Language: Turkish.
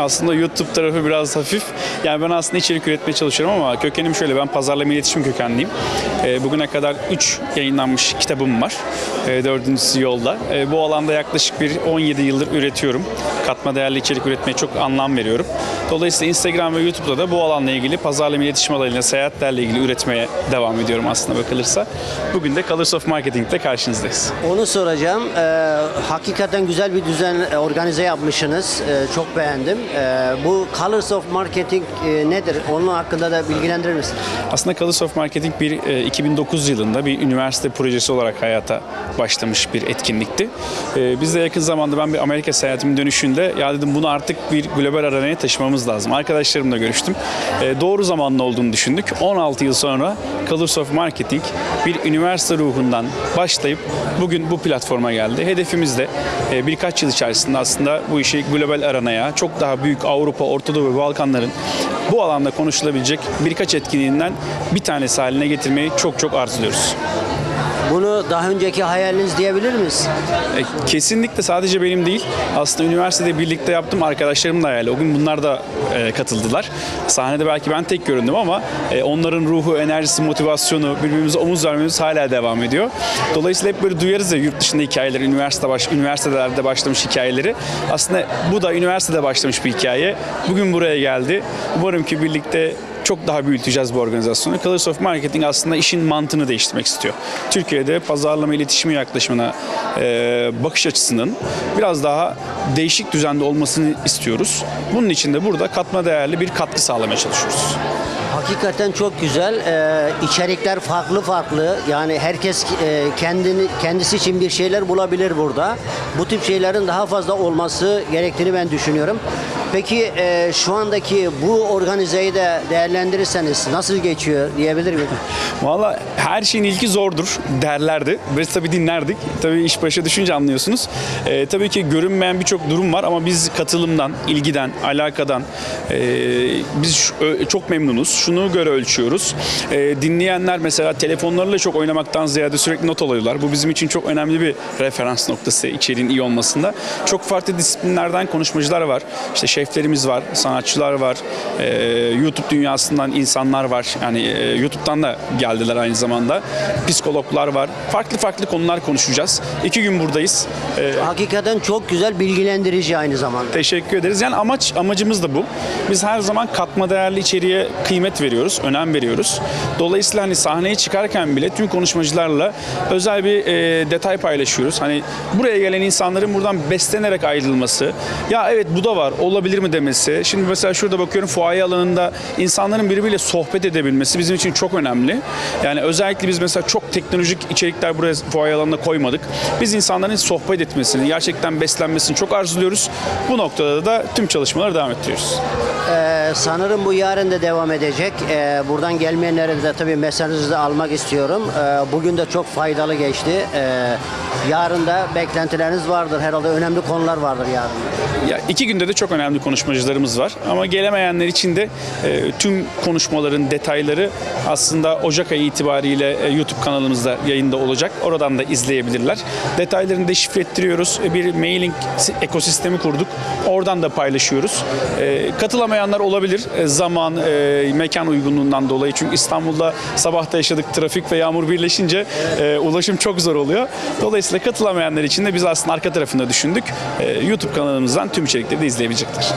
Aslında YouTube tarafı biraz hafif. Yani ben aslında içerik üretmeye çalışıyorum ama kökenim şöyle. Ben pazarlama iletişim kökenliyim. Ee, bugüne kadar 3 yayınlanmış kitabım var. Ee, dördüncüsü yolda. Ee, bu alanda yaklaşık bir 17 yıldır üretiyorum. Katma değerli içerik üretmeye çok anlam veriyorum. Dolayısıyla Instagram ve YouTube'da da bu alanla ilgili pazarlama iletişim alanıyla seyahatlerle ilgili üretmeye devam ediyorum aslında bakılırsa. Bugün de Colors of Marketing'de karşınızdayız. Onu soracağım. Ee, hakikaten güzel bir düzen e, organize yapmışsınız. Ee, çok beğendim. Ee, bu Colors of Marketing e, nedir? Onun hakkında da bilgilendirir misin? Aslında Colors of Marketing bir e, 2009 yılında bir üniversite projesi olarak hayata başlamış bir etkinlikti. E, biz de yakın zamanda ben bir Amerika seyahatimin dönüşünde ya dedim bunu artık bir global arenaya taşımamız lazım. Arkadaşlarımla görüştüm. E, doğru zamanlı olduğunu düşündük. 16 yıl sonra Colors of Marketing bir üniversite ruhundan başlayıp bugün bu platforma geldi. Hedefimiz de e, birkaç yıl içerisinde aslında bu işi global arenaya çok daha büyük Avrupa, Orta Doğu ve Balkanların bu alanda konuşulabilecek birkaç etkinliğinden bir tanesi haline getirmeyi çok çok arzuluyoruz. Bunu daha önceki hayaliniz diyebilir miyiz? E, kesinlikle sadece benim değil, aslında üniversitede birlikte yaptığım arkadaşlarım da hayali. O gün bunlar da e, katıldılar. Sahnede belki ben tek göründüm ama e, onların ruhu, enerjisi, motivasyonu, birbirimize omuz vermemiz hala devam ediyor. Dolayısıyla hep böyle duyarız ya yurt dışında hikayeleri, üniversite baş, üniversitelerde başlamış hikayeleri. Aslında bu da üniversitede başlamış bir hikaye. Bugün buraya geldi. Umarım ki birlikte çok daha büyüteceğiz bu organizasyonu. Colors of Marketing aslında işin mantığını değiştirmek istiyor. Türkiye'de pazarlama iletişimi yaklaşımına e, bakış açısının biraz daha değişik düzende olmasını istiyoruz. Bunun için de burada katma değerli bir katkı sağlamaya çalışıyoruz. Hakikaten çok güzel. Ee, içerikler farklı farklı. Yani herkes e, kendini kendisi için bir şeyler bulabilir burada. Bu tip şeylerin daha fazla olması gerektiğini ben düşünüyorum. Peki e, şu andaki bu organizeyi de değerlendirirseniz nasıl geçiyor diyebilir miyim? Valla her şeyin ilki zordur derlerdi. Biz tabii dinlerdik. Tabii iş başa düşünce anlıyorsunuz. Ee, tabii ki görünmeyen birçok durum var ama biz katılımdan, ilgiden, alakadan e, biz çok memnunuz. Şunu göre ölçüyoruz. Ee, dinleyenler mesela telefonlarıyla çok oynamaktan ziyade sürekli not alıyorlar. Bu bizim için çok önemli bir referans noktası içeriğin iyi olmasında. Çok farklı disiplinlerden konuşmacılar var. İşte şeflerimiz var, sanatçılar var, e, YouTube dünyasından insanlar var. Yani e, YouTube'dan da geldiler aynı zamanda. Psikologlar var. Farklı farklı konular konuşacağız. İki gün buradayız. E, Hakikaten çok güzel bilgilendirici aynı zamanda. Teşekkür ederiz. Yani amaç amacımız da bu. Biz her zaman katma değerli içeriğe kıymet veriyoruz, önem veriyoruz. Dolayısıyla hani sahneye çıkarken bile tüm konuşmacılarla özel bir e, detay paylaşıyoruz. Hani buraya gelen insanların buradan beslenerek ayrılması. Ya evet bu da var, olabilir mi demesi. Şimdi mesela şurada bakıyorum fuaye alanında insanların birbiriyle sohbet edebilmesi bizim için çok önemli. Yani özellikle biz mesela çok teknolojik içerikler buraya fuaye alanına koymadık. Biz insanların sohbet etmesini, gerçekten beslenmesini çok arzuluyoruz. Bu noktada da tüm çalışmaları devam ettiriyoruz. Ee, sanırım bu yarın da devam edecek. Ee, buradan gelmeyenlere de tabii mesajınızı almak istiyorum. Ee, bugün de çok faydalı geçti. Ee, yarın da beklentileriniz vardır. Herhalde önemli konular vardır yarın. Ya iki günde de çok önemli konuşmacılarımız var. Ama gelemeyenler için de e, tüm konuşmaların detayları aslında Ocak ayı itibariyle e, YouTube kanalımızda yayında olacak. Oradan da izleyebilirler. Detaylarını deşifre ettiriyoruz. E, Bir mailing si- ekosistemi kurduk. Oradan da paylaşıyoruz. E, katılamayanlar olabilir. E, zaman, e, mekan uygunluğundan dolayı. Çünkü İstanbul'da sabahta yaşadık trafik ve yağmur birleşince e, ulaşım çok zor oluyor. Dolayısıyla katılamayanlar için de biz aslında arka tarafında düşündük. E, YouTube kanalımızdan tüm içerikleri de izleyebilecekler.